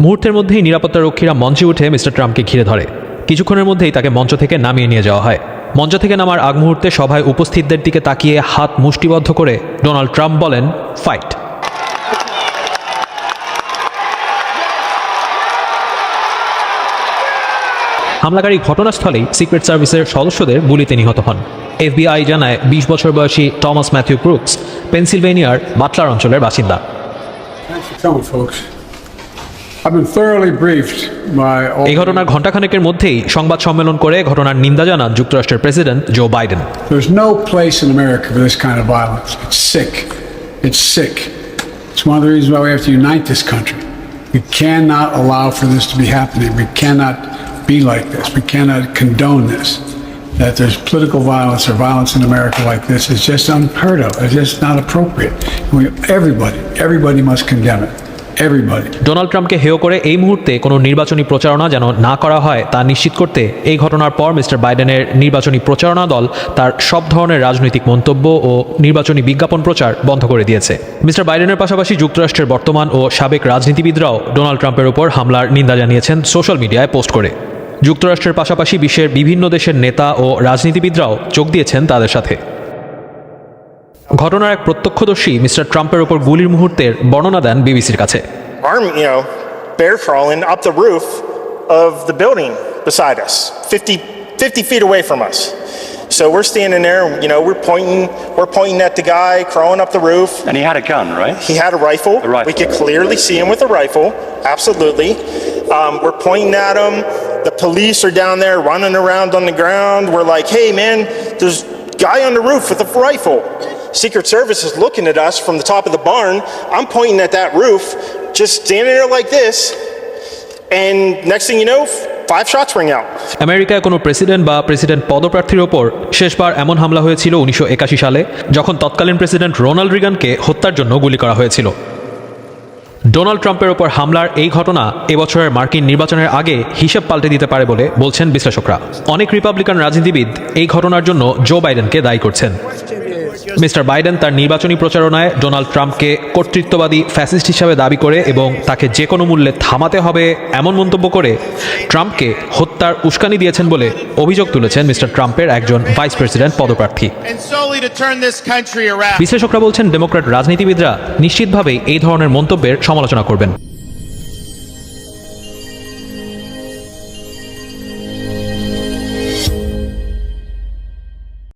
মুহূর্তের মধ্যেই নিরাপত্তা রক্ষীরা মঞ্চে উঠে মিস্টার ট্রাম্পকে ঘিরে ধরে। কিছুক্ষণের মধ্যেই তাকে মঞ্চ থেকে নামিয়ে নিয়ে যাওয়া হয়। মঞ্চ থেকে নামার আগ মুহূর্তে সভায় উপস্থিতদের দিকে তাকিয়ে হাত মুষ্টিবদ্ধ করে ডোনাল্ড ট্রাম্প বলেন ফাইট হামলাকারী ঘটনাস্থলেই সিক্রেট সার্ভিসের সদস্যদের গুলিতে নিহত হন এফবিআই জানায় বিশ বছর বয়সী টমাস ম্যাথিউ ক্রুকস পেনসিলভেনিয়ার বাটলার অঞ্চলের বাসিন্দা. এই ঘটনার ঘণ্টাখানেকের মধ্যেই সংবাদ সম্মেলন করে ঘটনার নিন্দা জানান যুক্তরাষ্ট্রের president Joe Biden. It's one of the reasons why we have to unite this country. We cannot allow for this to be happening. We cannot be like this. We cannot condone this. That there's political violence or violence in America like this is just unheard of. It's just not appropriate. We, everybody, everybody must condemn it. Donald ট্রাম্পকে হেয় করে এই মুহূর্তে কোনো নির্বাচনী প্রচারণা যেন না করা হয় তা নিশ্চিত করতে এই ঘটনার পর মিস্টার বাইডেনের নির্বাচনী প্রচারণা দল তার সব ধরনের রাজনৈতিক মন্তব্য ও নির্বাচনী বিজ্ঞাপন প্রচার বন্ধ করে দিয়েছে মিস্টার বাইডেনের পাশাপাশি যুক্তরাষ্ট্রের বর্তমান ও সাবেক রাজনীতিবিদরাও ডোনাল্ড ট্রাম্পের উপর হামলার নিন্দা জানিয়েছেন সোশ্যাল মিডিয়ায় পোস্ট করে যুক্তরাষ্ট্রের পাশাপাশি বিশ্বের বিভিন্ন দেশের নেতা ও রাজনীতিবিদরাও যোগ দিয়েছেন তাদের সাথে ঘটনার এক প্রত্যক্ষদর্শী মিস্টার ট্রাম্পের ওপর গুলির মুহূর্তের বর্ণনা দেন বিবিসির কাছে bear crawling up the roof of the building beside us, 50, 50 feet away from us. So we're standing there, you know, we're pointing, we're pointing at the guy crawling up the roof. And he had a gun, right? He had a rifle. A rifle. We could clearly see him with a rifle. Absolutely. Um, we're pointing at him. The police are down there running around on the ground. We're like, hey, man, there's guy on the roof with a rifle. Secret Service is looking at us from the top of the barn. I'm pointing at that roof, just standing there like this. And next thing you know, five shots ring out. আমেরিকায় কোনো president বা president পদপ্রার্থীর ওপর শেষবার এমন হামলা হয়েছিল উনিশশো সালে যখন তৎকালীন প্রেসিডেন্ট রোনাল্ড রিগানকে হত্যার জন্য গুলি করা হয়েছিল ডোনাল্ড ট্রাম্পের ওপর হামলার এই ঘটনা এবছরের মার্কিন নির্বাচনের আগে হিসেব পাল্টে দিতে পারে বলে বলছেন বিশ্লেষকরা। অনেক রিপাবলিকান রাজনীতিবিদ এই ঘটনার জন্য জো বাইডেনকে দায়ী করছেন। মিস্টার বাইডেন তার নির্বাচনী প্রচারণায় ডোনাল্ড ট্রাম্পকে কর্তৃত্ববাদী ফ্যাসিস্ট হিসাবে দাবি করে এবং তাকে যে কোনো মূল্যে থামাতে হবে এমন মন্তব্য করে ট্রাম্পকে হত্যার উস্কানি দিয়েছেন বলে অভিযোগ তুলেছেন মিস্টার ট্রাম্পের একজন ভাইস প্রেসিডেন্ট পদপ্রার্থী. বিশ্লেষকরা বলছেন ডেমোক্র্যাট রাজনীতিবিদরা নিশ্চিতভাবেই এই ধরনের মন্তব্যের সমালোচনা করবেন